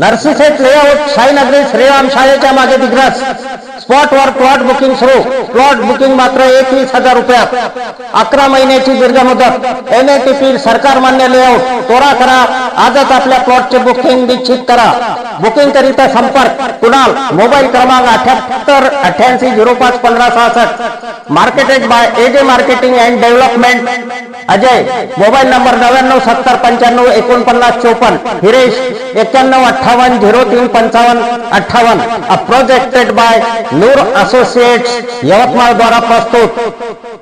नरसीसेट layout Sainagari Shriram शाळेच्या मागे दिग्रस. स्पॉटवर प्लॉट बुकिंग सुरू. प्लॉट बुकिंग मात्र एकवीस हजार रुपयात. अकरा महिन्याची दीर्घ मुदत. एन ए टी पी सरकार मान्य लेआउट. तोरा करा. आजच आपल्या प्लॉटचे बुकिंग निश्चित करा. बुकिंग करीता संपर्क. कुणाल? मोबाईल क्रमांक अठ्याहत्तर अठ्याऐंशी झिरो पाच पंधरा सहासष्ट. Marketed by A J marketing and development Ajay mobile number नव्याण्णव सत्तर पंच्याण्णव एकोणपन्नास चोपन्न हिरेश एक्क्याण्णव अठ्ठावन्न झिरो तीन पंचावन्न अठ्ठावन्न. A projected by Noor associates Yavatmal द्वारा प्रस्तुत.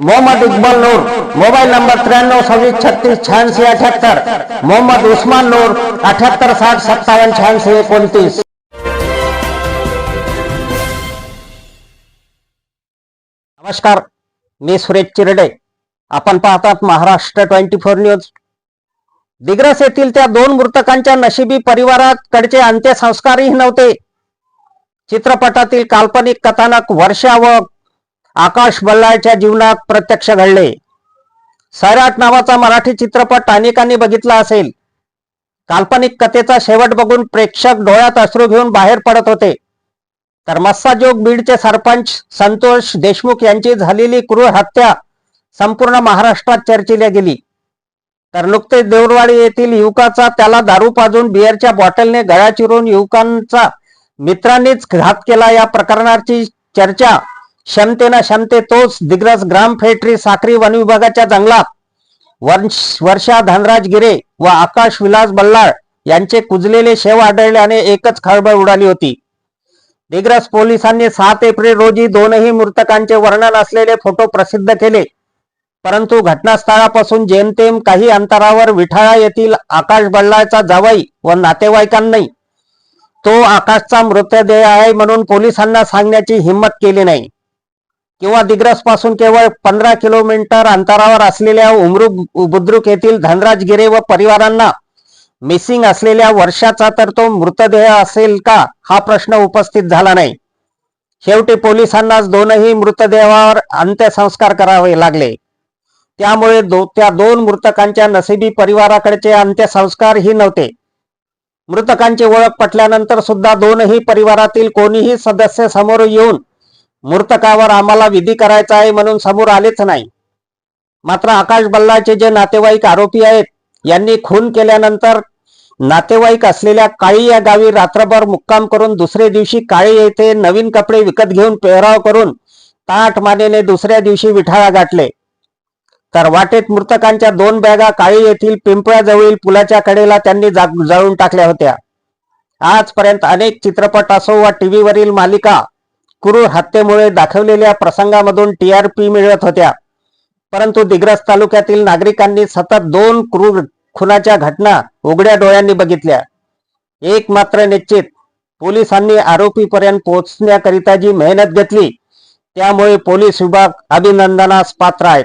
मोहम्मद इकबाल नूर मोबाईल नंबर त्र्याण्णव सव्वीस छत्तीस शहाऐंशी अठ्याहत्तर. मोहम्मद उस्मान नूर अठ्याहत्तर साठ सत्तावन्न शहाऐंशी एकोणतीस. नमस्कार मी सुरेश चिरडे. आपण पाहतात Maharashtra twenty four news. Digras येथील त्या दोन मृतकांच्या नशिबी परिवाराकडचे अंत्यसंस्कारही नव्हते. चित्रपटातील काल्पनिक कथानक वर्षा व आकाश बल्लाळच्या जीवनात प्रत्यक्ष घडले. सैराट नावाचा मराठी चित्रपट अनेकांनी बघितला असेल. काल्पनिक कथेचा शेवट बघून प्रेक्षक डोळ्यात अश्रू घेऊन बाहेर पडत होते. तर मस्साजोग बीडचे सरपंच संतोष देशमुख यांची झालेली क्रूर हत्या संपूर्ण महाराष्ट्रात चर्चेला गेली. तर नुकतेच देऊरवाडी येथील युवकाचा त्याला दारू पाजून बिअरच्या बॉटलने गळा चिरून युवकांचा मित्रांनीच घात केला. या प्रकरणाची चर्चा क्षमतेनं क्षमते तोच दिग्रस ग्राम फेटरी साखरी वन विभागाच्या जंगलात. वर्षा धनराज गिरे व आकाश विलास बल्लाळ यांचे कुजलेले शेव आढळल्याने एकच खळबळ उडाली होती. दिग्रस पोलिसांनी सात एप्रिल रोजी दोनही मृतकांचे वर्णन असलेले फोटो प्रसिद्ध केले. परंतु घटनास्थळापासून जेमतेम काही अंतरावर विठाळा येथील आकाश बल्लाचा जावाई व नातेवाईकांनी तो आकाशचा मृतदेह आहे म्हणून पोलिसांना सांगण्याची हिंमत केली नाही. किंवा दिग्रसपासून केवळ पंधरा किलोमीटर अंतरावर असलेल्या उमरू बुद्रुक येथील धनराज गिरे व परिवारांना मिसिंग असलेल्या वर्षाचा तर तो मृतदेह असेल का हा प्रश्न उपस्थित झाला नाही. शेवटी पोलिसांनाच दोनही मृतदेहावर अंत्यसंस्कार करावे लागले. त्यामुळे दो त्या दोन मृतकांच्या नसिबी परिवाराकडचे अंत्यसंस्कारही नव्हते. मृतकांची ओळख पटल्यानंतर सुद्धा दोनही परिवारातील कोणीही सदस्य समोर येऊन मृतकावर आम्हाला विधी करायचा आहे म्हणून समोर आलेच नाही. मात्र आकाश बल्लाचे जे नातेवाईक आरोपी आहेत यांनी खून केल्यानंतर नातेवाईक असलेल्या काळी या गावी रात्रभर मुक्काम करून दुसऱ्या दिवशी काळी येथे नवीन कपडे विकत घेऊन पेहराव करून ताट मानेने दुसऱ्या दिवशी विठाळा गाठले. तर वाटेत मृतकांच्या दोन बॅगा काळी येथील पिंपळाजवळील पुलाच्या कडेला त्यांनी जाग- जाळून टाकल्या होत्या. आजपर्यंत अनेक चित्रपट असो वा टीव्हीवरील मालिका क्रूर हत्येमुळे दाखवलेल्या प्रसंगामधून टीआरपी मिळत होत्या. परंतु दिग्रस तालुक्यातील नागरिकांनी सतत दोन क्रूर खुनाच्या घटना उघड्या डोळ्यांनी बघितल्या. एक मात्र निश्चित पोलिसांनी आरोपीपर्यंत पोहोचण्याकरिता जी मेहनत घेतली त्यामुळे पोलीस विभाग अभिनंदनास पात्र आहेत.